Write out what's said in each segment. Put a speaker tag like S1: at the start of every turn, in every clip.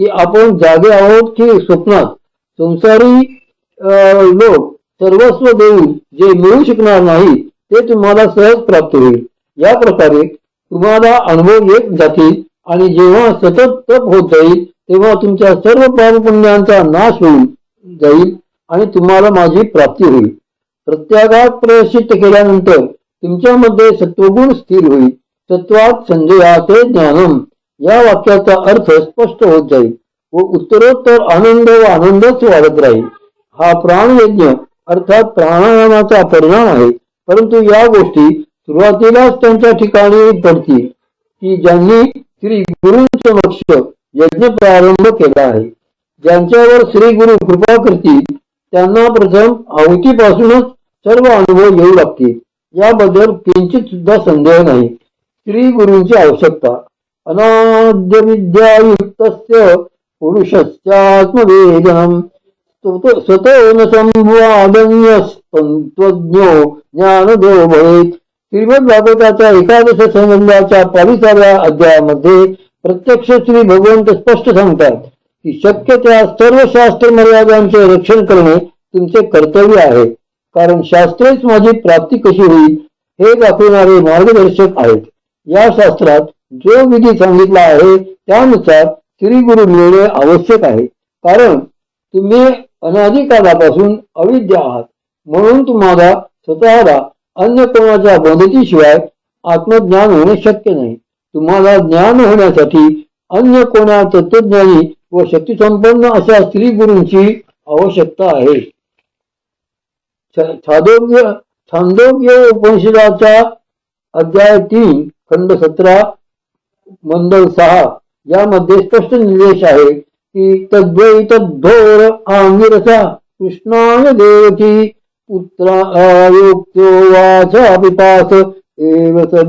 S1: की आपण जागे आहोत की स्वप्नात. संसारी लोक सर्वस्व देऊन जे मिळू शकणार नाही ते तुम्हाला सहज प्राप्त होईल. या प्रकारे तुम्हाला अनुभव येत जातील आणि जेव्हा सतत तप होत जाईल तेव्हा तुमच्या सर्व पापपुण्यांचा नाश होईल जाईल आणि तुम्हाला माझी प्राप्ती होईल. प्रत्यागात प्रशित केल्यानंतर तुमच्यामध्ये सत्वगुण स्थिर होईल. सत्वात संजयाचे ज्ञानम. या वाक्याचा अर्थ स्पष्ट होत जाईल व उत्तरोत्तर आनंद व आनंदच वाढत राहील. हा प्राणयज्ञ अर्थात प्राणायामाचा परिणाम आहे. परंतु या गोष्टी सुरुवातीलाच त्यांच्या ठिकाणी पडतील. की ज्यांनी श्री गुरुसमक्ष यज्ञ प्रारंभ केला आहे. ज्यांच्यावर श्री गुरु कृपा करतील त्यांना प्रथम आहुतीपासूनच सर्व अनुभव येऊ लागतील. याबद्दल किंचित सुद्धा संदेह नाही. श्री गुरूंची आवश्यकता अनाद्य विद्यायुक्त पुरुषस्यात्मवेदनम स्वतो न संवादन्य तत्वज्ञो ज्ञानदेव भवेत। श्रीमद भागवताच्या एकादश संबंधाच्या बावीसाव्या अध्यायामध्ये प्रत्यक्ष श्री भगवंत स्पष्ट सांगतात की शक्य त्या सर्व शास्त्र मर्यादांचे रक्षण करणे तुमचे कर्तव्य आहे. कारण शास्त्रेच माझी प्राप्ती कशी होईल हे दाखवणारे मार्गदर्शक आहेत. या शास्त्रात जो विधी सांगितला आहे त्यानुसार श्री गुरु मिळणे आवश्यक आहे. कारण तुम्ही अनाधिकारापासून अविद्य आहात. म्हणून तुम्हाला स्वतःला अन्य कोणाच्या मदतीशिवाय आत्मज्ञान होणे शक्य नाही. तुम्हाला ज्ञान होण्यासाठी अन्य कोणा तत्वज्ञानी व शक्तिसंपन्न अशा स्त्री गुरूंची आवश्यकता आहे. छादोग्य छांदोग्य उपनिषदाच्या अध्याय तीन खंड सतरा मंडल सहा. यामध्ये स्पष्ट निर्देश आहे की तद्वैत तद्धोर आंगिरसा कृष्णाय देवकी पुत्रायोक्तो वाचा पिपास एव स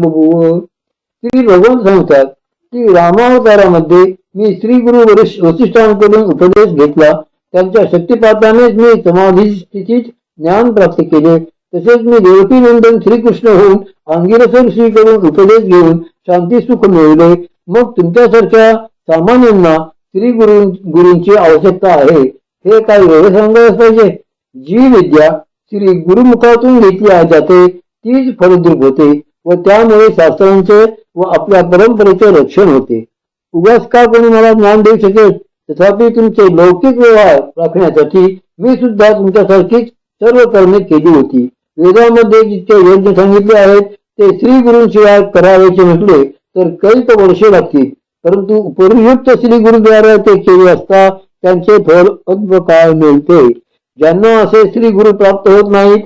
S1: श्री भगवान सांगतात की रामावतारामध्ये मी श्री गुरु वशिष्ठांकडून उपदेश घेतला. त्यांच्या शक्तिपातानेच मी समाधी ज्ञान प्राप्त केले. तसेच मी देवकी नंदन श्रीकृष्ण होऊन अंगिरस ऋषीकडून उपदेश घेऊन शांती सुख मिळवले मग तुमच्यासारख्या सामान्यांना श्री गुरु गुरूंची आवश्यकता आहे. हे काही वेळ सांगायला पाहिजे. जी विद्या श्री गुरुमुखातून घेतली जाते तीच फलद्रूप होते व त्यामुळे शास्त्रांचे व आपल्या परंपरेचे रक्षण होते. उगाच का कोणी मला ज्ञान देऊ शकेल? तथापि तुमचे लौकिक व्यवहार राखण्यासाठी मी सुद्धा तुमच्यासारखीच सर्व कर्मे केली होती. वेदामध्ये जितके योग्य सांगितले आहेत ते श्री गुरुशिवाय करावयाचे म्हटले तर कैक वर्षे लागतील. परंतु उपयुक्त श्री गुरुद्वारा ते केले असता त्यांचे फळ अल्पकाळ मिळते? ज्यांना असे श्री गुरु प्राप्त होत नाहीत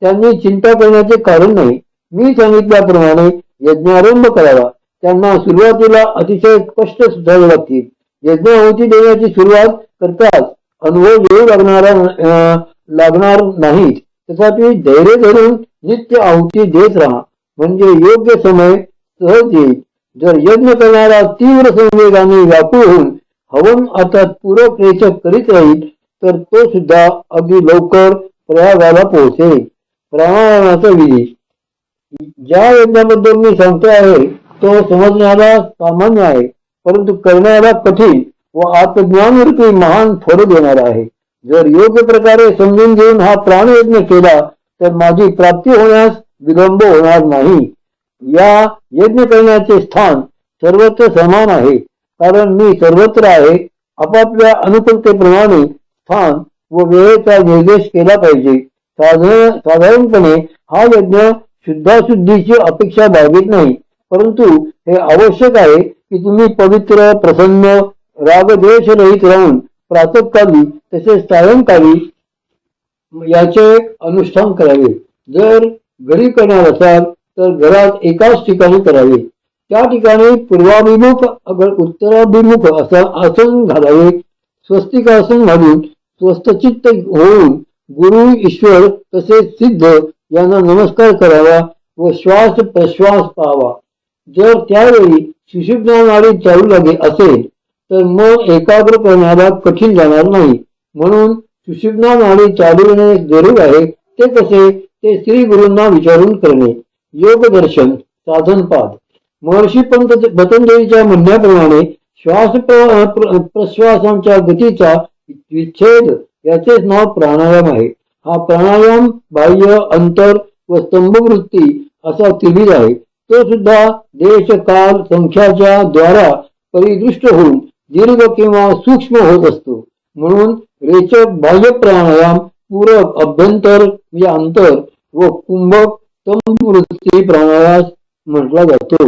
S1: त्यांनी चिंता करण्याचे कारण नाही. मी सांगितल्याप्रमाणे यज्ञारंभ करावा. त्यांना सुरुवातीला अतिशय कष्ट सुद्धावे लागतील. यज्ञाहुती देण्याची सुरुवात करताच अनुभव येऊ लागणारा अं, लागणार नाहीत. तथापि धैर्य धरून नित्य आहुती देत राहा. म्हणजे योग्य समय सहज जर यज्ञ करणारा तीव्र संवेगाने होऊन हवन अर्थात पूरक रेचक करीत राहील, तर तो सुद्धा अगदी लवकर प्रयागाला पोहोचेल. प्राणायामाचा विधी. ज्या यज्ञाबद्दल मी सांगतो आहे तो समजण्याला सामान्य आहे, परंतु करण्याला कठीण व आत्मज्ञान रूपी महान फळ देणारा आहे. जर योग्य प्रकारे समजून घेऊन हा प्राणयज्ञ केला, तर माझी प्राप्ती होण्यास विलंब होणार नाही. या यज्ञ करण्याचे स्थान सर्वत्र समान आहे. कारण मी सर्वत्र आहे. आपापल्या अनुकूलतेप्रमाणे स्थान व वेळेचा निर्देश केला पाहिजे. साधारणपणे हा यज्ञ शुद्धाशुद्धीची अपेक्षा बाळगीत नाही. परंतु हे आवश्यक आहे की तुम्ही पवित्र प्रसन्न रागद्वेषरहित राहून प्रातकाली तसेच सायंकाळी याचे अनुष्ठान करावे. जर घरी करणार असाल तर घरात एकाच ठिकाणी करावे. त्या ठिकाणी पूर्वाभिमुख उत्तराभिमुख असा आसन घालावे स्वस्तिकासन घालून स्वस्तचित्त होऊन गुरु ईश्वर तसेच सिद्ध यांना नमस्कार करावा व श्वास प्रश्वास पाहावा. जर त्यावेळी सुषुप्ना नाडी चालू लागे असेल तर मन एकाग्र करण्याला कठीण जाणार नाही. म्हणून सुषुप्ना नाडी येणे जरूर आहे ते कसे? ते श्री गुरूंना विचारून करणे. योग दर्शन साधनपाद. महर्षी पंत पतंजलीच्या म्हणण्याप्रमाणे श्वास प्रश्वासांच्या गतीचा विच्छेद याचेच नाव प्राणायाम आहे. हा प्राणायाम बाह्य अंतर व स्तंभवृत्ती असा त्रिविध आहे. तो सुद्धा देश काल संख्याच्या द्वारा परिदृष्ट होऊन दीर्घ किंवा सूक्ष्म होत असतो. म्हणून रेचक बाह्य प्राणायाम पूरक अभ्यंतर म्हणजे अंतर व कुंभक स्तंभवृत्ती प्राणायाम म्हटला जातो.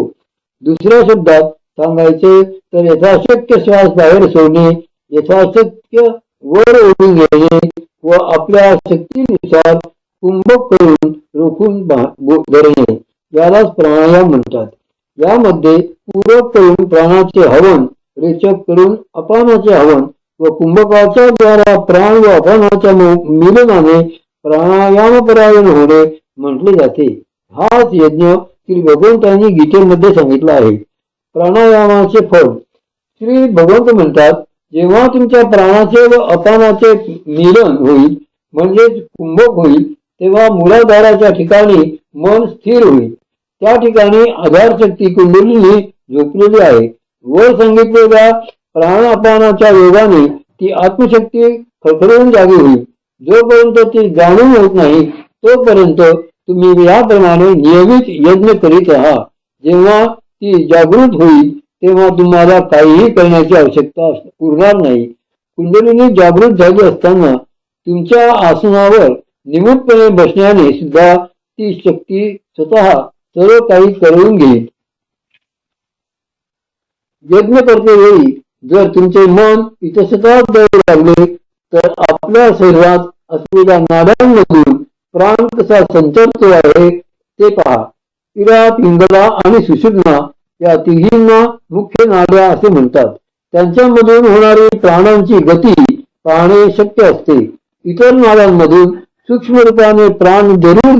S1: दुसऱ्या शब्दात सांगायचे तर यथाशक्य श्वास बाहेर सोडणे यथाशक्य वर ओढून घेणे व आपल्या शक्तीनुसार कुंभक करून रोखून धरणे. यालाच प्राणायाम म्हणतात. यामध्ये पूरक करून प्राणाचे हवन रेचक करून अपानाचे हवन व कुंभकाच्या द्वारा प्राण व अपानाच्या मिलनाने प्राणायाम परायण होणे म्हटले जाते. हाच यज्ञ श्री भगवंतांनी गीतेमध्ये सांगितला आहे. प्राणायामाचे फळ. श्री भगवंत म्हणतात जेव्हा तुमच्या प्राणाचे व अपानाचे मिलन होईल म्हणजेच कुंभक होईल तेव्हा मुलाधाराच्या ठिकाणी मन स्थिर होईल. त्या ठिकाणी आधारशक्ती कुंडलिनी झोपलेली आहे. वर सांगितलेल्या प्राणापानाच्या योगाने ती आत्मशक्ती खडखडून जागी होईल जोपर्यंत ती जाणून होत नाही तोपर्यंत तुम्ही याप्रमाणे नियमित यज्ञ करीत राहा. जेव्हा ती जागृत होईल तेव्हा तुम्हाला काहीही करण्याची आवश्यकता उरणार नाही. कुंडलिनी जागृत झाली असताना तुमच्या आसनावर निमूटपणे बसण्याने सुद्धा ती शक्ती स्वतः सर्व काही करून घेईल. यज्ञ करते वेळी जर तुमचे मन इतस्तत जाऊ लागले तर आपल्या शरीरात असलेल्या नाड्यांमधून प्राण कसा संचरतो आहे ते पहा. इरा पिंगला आणि सुषुम्ना या तिघींना मुख्य नाड्या असे म्हणतात. त्यांच्यामधून होणारी प्राणांची गती पाहणे शक्य असते. इतर नाड्यांमधून सूक्ष्म रूपाने प्राण जरूर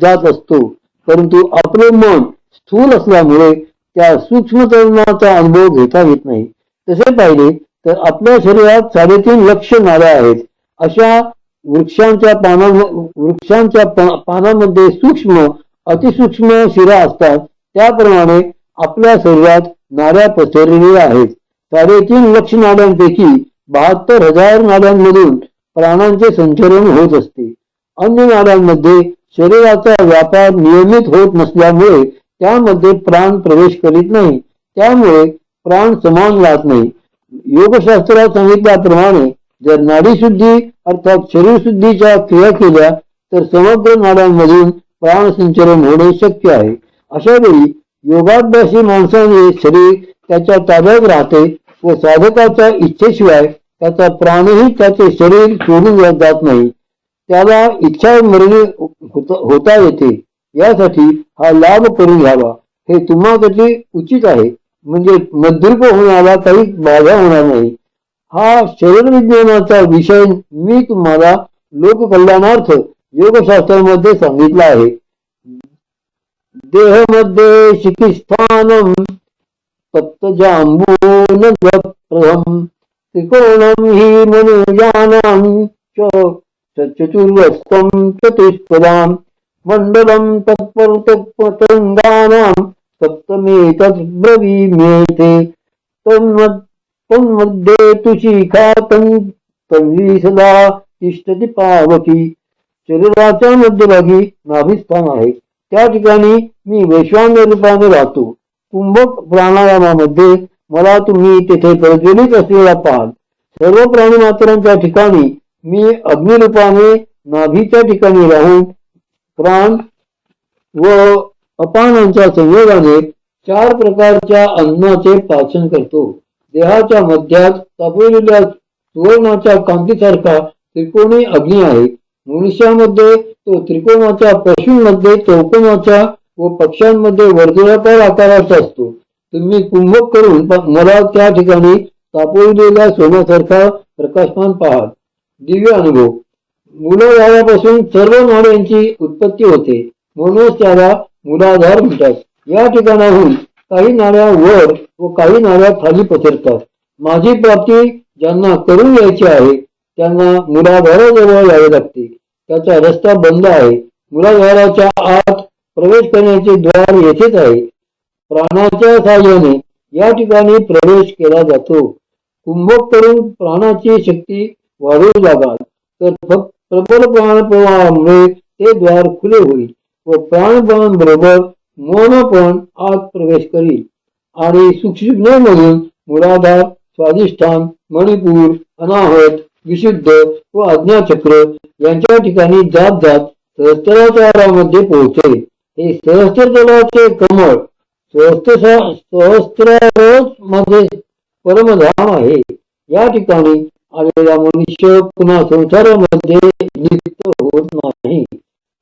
S1: जात असतो परंतु आपले मन स्थूल असल्यामुळे त्या सूक्ष्मतरणाचा अनुभव घेता येत नाही. तसे पाहिले तर आपल्या शरीरात साडेतीन लक्ष नाड्या आहेत. अशा वृक्षांच्या पाना वृक्षांच्या पा- पानामध्ये सूक्ष्म अतिसूक्ष्म शिरा असतात. त्याप्रमाणे आपल्या शरीरात नाड्या पसरलेल्या आहेत. साडेतीन लक्ष नाड्यांपैकी बहात्तर हजार नाड्यांमधून प्राणांचे संचलन होत असते. अन्य नाड्यांमध्ये शरीराचा व्यापार नियमित होत नसल्यामुळे त्यामध्ये प्राण प्रवेश करीत नाही. त्यामुळे प्राण समान राहत नाही. योगशास्त्रात सांगितल्याप्रमाणे जर नाडीशुद्धी अर्थात शरीरशुद्धीच्या क्रिया केल्या तर समग्र नाड्यांमधून प्राण संचलन होणे शक्य आहे. अशा वेळी योगाभ्यासी माणसाने शरीर त्याच्या ताब्यात राहते व साधकाच्या इच्छेशिवाय त्याचा प्राणही त्याचे शरीर सोडून जात नाही. त्याला इच्छा मरणे होता होता येते. यासाठी हा लाभ करून घ्यावा. हे तुम्हासाठी उचित आहे. म्हणजे मद्रुप होण्याला काही बाधा होणार नाही. हा शरीर विज्ञानाचा विषय मी तुम्हाला लोककल्याणार्थ योगशास्त्रामध्ये सांगितला आहे. देहमध्ये शिकिस्थान तप्तजांबून प्रथम त्रिकोणम हि मनुजानां च चतुष्पदाम मंडलम तत्पर तत्पतंगानाम सप्तमे तद्ब्रवीम्येते मिळते. तन्मध्ये तुझी खा तन् तन्वी सदा तिष्ठति पावकी शरीराच्या मध्यभागी नाभिस्थान आहे. त्या ठिकाणी मी वैश्वान्य रूपाने राहतो. कुंभक प्राणायामामध्ये मला तुम्ही तेथे प्रज्वलित असलेला पाहाल. सर्व प्राणी मात्रांच्या ठिकाणी मी अग्निरूपाने नाभीच्या ठिकाणी राहून प्राण व अपानांच्या संयोगाने चार प्रकारच्या अन्नाचे पाचन करतो. देहाच्या मध्यात तापवलेल्या सुवर्णाच्या कांतीसारखा त्रिकोणी अग्नी आहे. मनुष्यामध्ये तो त्रिकोणाच्या पशूंमध्ये चौकोनाच्या व पक्ष्यांमध्ये वर्तुळाकार आकाराचा असतो. तुम्ही कुंभक करून मला त्या ठिकाणी तापवलेल्या सोन्यासारखा प्रकाशमान पहा दिव्य अनुभव. मुलं मूलाधारापासून सर्व नाण्यांची उत्पत्ती होते. म्हणूनच त्याला मुलाधार म्हणतात. या ठिकाणाहून काही नाण्या वर व काही नाळ्या खाली पसरतात. माझी प्राप्ती ज्यांना करून यायची आहे त्यांना मुलाधाराजवळ यावे लागते. त्याचा रस्ता बंद आहे. मुलाधाराच्या आत प्रवेश करण्याचे द्वार येथेच आहे. प्राणाच्या सहाय्याने या ठिकाणी प्रवेश केला जातो. कुंभक करून प्राणाची शक्ती वाढू लागाल तर फक्त प्रबल प्राण प्रवाहामुळे ते द्वार खुले होईल. व प्राणपण बरोबर मौन पण आत प्रवेश करील. आणि सूक्ष्ममधून मुलाधार स्वाधिष्ठान मणिपूर अनाहत विशुद्ध व आज्ञाचक्र यांच्या ठिकाणी जात जात सहस्त्राचारामध्ये पोहोचेल. हे सहस्त्रजलाचे कमळ सहस्त्रमध्ये परमधाम आहे. या ठिकाणी आलेला मनुष्य पुन्हा संसारामध्ये लिप्त होत नाही.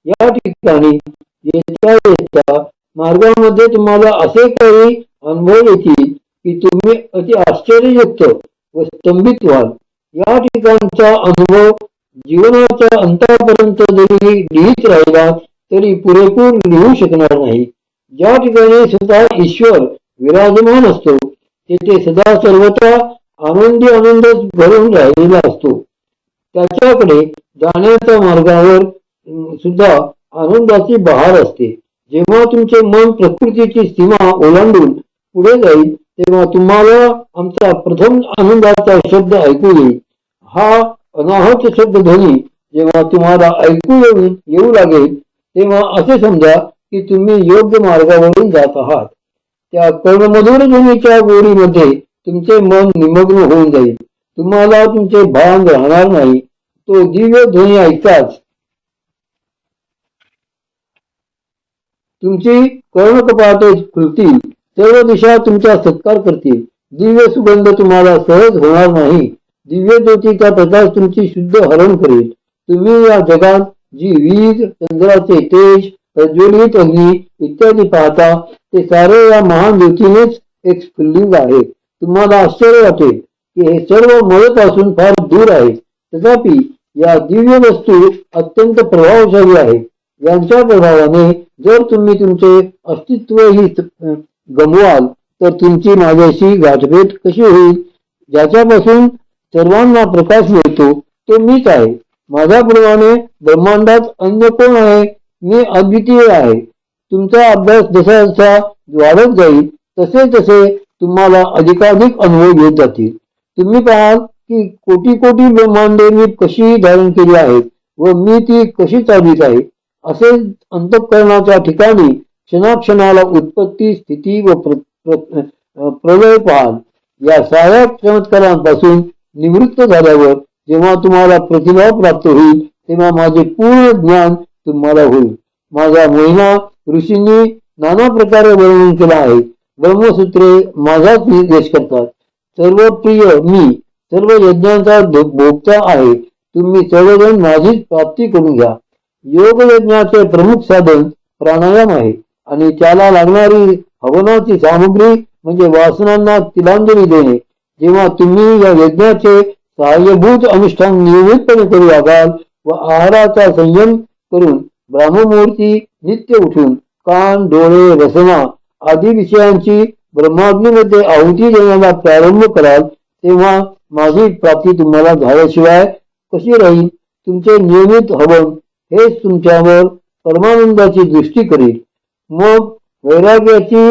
S1: या ठिकाणी येता येता मार्गामध्ये तुम्हाला असे काही अनुभव येतील की तुम्ही अति आश्चर्ययुक्त व स्तंभित व्हाल. या ठिकाणचा अनुभव जीवनाच्या अंतापर्यंत जरी लिहित राहिला तरी पुरेपूर लिहू शकणार नाही. ज्या ठिकाणी स्वतः ईश्वर विराजमान असतो तेथे सदा सर्वता आनंदी आनंद भरून राहिलेला असतो. त्याच्याकडे जाण्याच्या मार्गावर सुद्धा आनंदाची बहार असते. जेव्हा तुमचे मन प्रकृतीची सीमा ओलांडून पुढे जाईल तेव्हा तुम्हाला आमचा प्रथम आनंदाचा शब्द ऐकू येईल. हा अनाहत शब्द ध्वनी जेव्हा तुम्हाला ऐकू येऊन येऊ लागेल तेव्हा असे समजा की तुम्ही योग्य मार्गावरून जात आहात. त्या कर्णमधुर ध्वनीच्या गोडीमध्ये तुमचे मन निमग्न होऊन जाईल. तुम्हाला तुमचे भान राहणार नाही. तो दिव्य ध्वनी ऐकताच तुमची कर्णकपाटे खुलतील सर्व दिशा तुमचा सत्कार करतील. दिव्य सुगंध तुम्हाला सहज होणार नाही. दिव्य ज्योतीचा प्रकाश तुमची शुद्ध हरण करेल. तुम्ही या जगात जी वीज चंद्राचे तेज प्रज्वलित अग्नी इत्यादी पाहता ते सारे या महान ज्योतीनेच एक स्फुल्लिंग आहे. तुम्हाला आश्चर्य वाटेल की हे सर्व मळपासून फार दूर आहे. तथापि या दिव्य वस्तू अत्यंत प्रभावशाली आहे यांच्या प्रभावाने जर तुम्ही तुमचे अस्तित्व ही गमवाल तर तुमची माझ्याशी गाठभेट कशी होईल? ज्याच्यापासून सर्वांना प्रकाश मिळतो तो मीच आहे. माझ्याप्रमाणे ब्रह्मांडात अन्य कोण आहे? मी अद्वितीय आहे. तुमचा अभ्यास जसा जसा वाढत जाईल तसे तसे तुम्हाला अधिकाधिक अनुभव येत जातील. तुम्ही पाहाल की कोटी कोटी ब्रह्मांडे मी कशी धारण केली आहेत व मी ती कशी चालवित आहे? असे अंतःकरणाच्या ठिकाणी क्षणाक्षणाला उत्पत्ती स्थिती व प्रलय पाहाल या साऱ्या चमत्कारांपासून निवृत्त झाल्यावर जेव्हा तुम्हाला प्रतिभा प्राप्त होईल तेव्हा माझे पूर्ण ज्ञान तुम्हाला होईल. माझा महिना ऋषींनी नाना प्रकारे वर्णन केला आहे. ब्रह्मसूत्रे माझाच निर्देश करतात. सर्व प्रिय मी सर्व यज्ञांचा भोगता आहे. तुम्ही सर्वजण माझीच प्राप्ती करून घ्या. योग यज्ञाचे प्रमुख साधन प्राणायाम आहे. आणि त्याला लागणारी हवनाची सामग्री म्हणजे वासनांना तिलांजली देणे. जेव्हा तुम्ही या यज्ञाचे सहाय्यभूत अनुष्ठान नियमितपणे करू लागाल व आहाराचा संयम करून ब्राह्ममूर्ती नित्य उठून कान डोळे रसना आदी विषयांची ब्रह्माग्नीमध्ये आहुती देण्याला प्रारंभ कराल तेव्हा माझी प्राप्ती तुम्हाला झाल्याशिवाय कशी राहील? तुमचे नियमित हवन हेच तुमच्यावर परमानंदाची दृष्टी करेल. मग वैराग्याची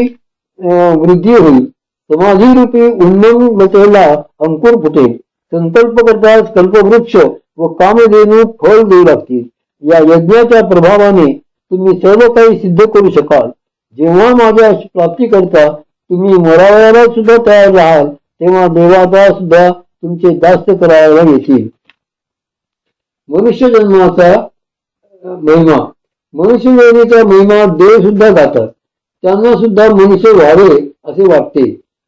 S1: वृद्धी होईल. समाधी रूपी उन्मंगतेला अंकुर फुटेल. संकल्प करताच कल्पवृक्ष व कामधेनू फळ देऊ लागतील. या यज्ञाच्या प्रभावाने तुम्ही सर्व काही सिद्ध करू शकाल. जेव्हा माझ्या प्राप्ती करता तुम्ही मरावयाला सुद्धा तयार राहाल. तेव्हा देवाचा सुद्धा तुमचे जास्त करायला येतील. मनुष्य जन्माचा महिमा. मनुष्य योनीचा महिमा देव सुद्धा गातात त्यांना सुद्धा मनुष्य व्हावे असे वाटते.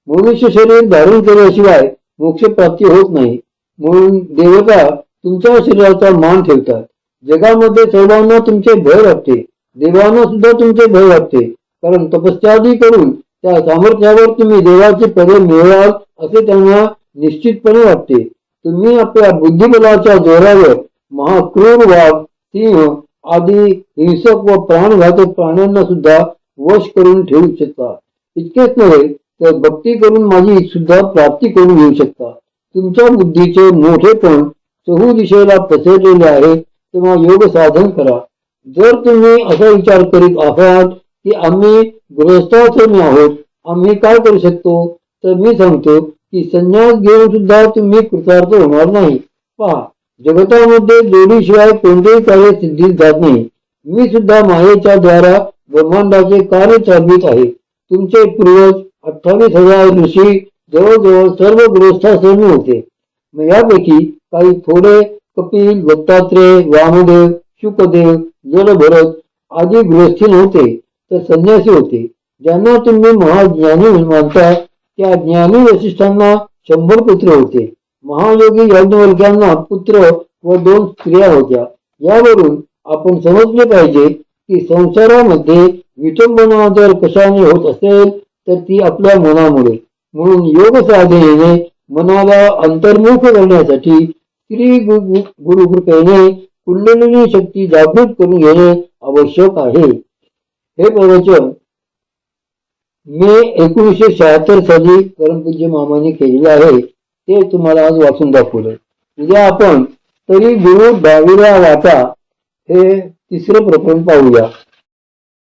S1: मनुष्य शरीर धारण केल्याशिवाय मोक्ष प्राप्ती होत नाही. म्हणून देवता तुमच्या शरीराचा मान ठेवतात. जगामध्ये सर्वांना तुमचे भय वाटते. देवांना सुद्धा तुमचे भय वाटते. कारण तपस्यादी करून त्या सामर्थ्यावर तुम्ही देवाचे पदे मिळवाल असे त्यांना निश्चितपणे वाटते. तुम्ही आपल्या बुद्धिबलाच्या जोरावर महाक्रूर वाघ सिंह आदी हिंसक व प्राणघातक प्राण्यांना सुद्धा वश करून ठेवू शकता इतकेच नव्हे तर भक्ती करून माझी सुद्धा प्राप्ती करून घेऊ शकता. तुमच्या बुद्धीचे मोठेपण चहू दिशेला पसरलेले आहे तेव्हा योग साधन करा. जर तुम्ही असा विचार करीत आहात की आम्ही गृहस्थाश्रमी आहोत आम्ही काय करू शकतो? तर मी सांगतो की संन्यास घेऊन सुद्धा तुम्ही कृतार्थ होणार नाही. पहा जगतामध्ये जोडीशिवाय कोणतेही कार्य सिद्धीत जात नाही. मी सुद्धा मायेच्या द्वारा ब्रह्मांडाचे कार्य चालवित आहे. तुमचे पूर्वज अठ्ठावीस हजार ऋषी जवळजवळ सर्व गृहस्थाश्रमी होते. मग यापैकी काही थोडे कपिल दत्तात्रेय वामदेव शुकदेव जलभरत आदी गृहस्थी नव्हते तर संन्यासी होते. ज्यांना तुम्ही महाज्ञानी मानता त्या ज्ञानी वशिष्ठांना शंभर पुत्र होते. महायोगी याज्ञवल्क्यांना पुत्र व दोन स्त्रिया होत्या. यावरून आपण समजले पाहिजे की संसारामध्ये विटंबना जर कशाने होत असेल तर ती आपल्या मनामुळे. म्हणून योग साधनेने मनाला अंतर्मुख करण्यासाठी स्त्री गुरु गु- गुरुकृपेने कुंडलिनी शक्ती जागृत करून घेणे आवश्यक आहे. हे प्रवचन मे एकोणीसशे शहात्तर साली परमपूज्य मामाने केलेले आहे. ते तुम्हाला आज वाचून दाखवलं. उद्या आपण तरी गुरु दहावीला वाटा हे तिसरं प्रकरण पाहूया.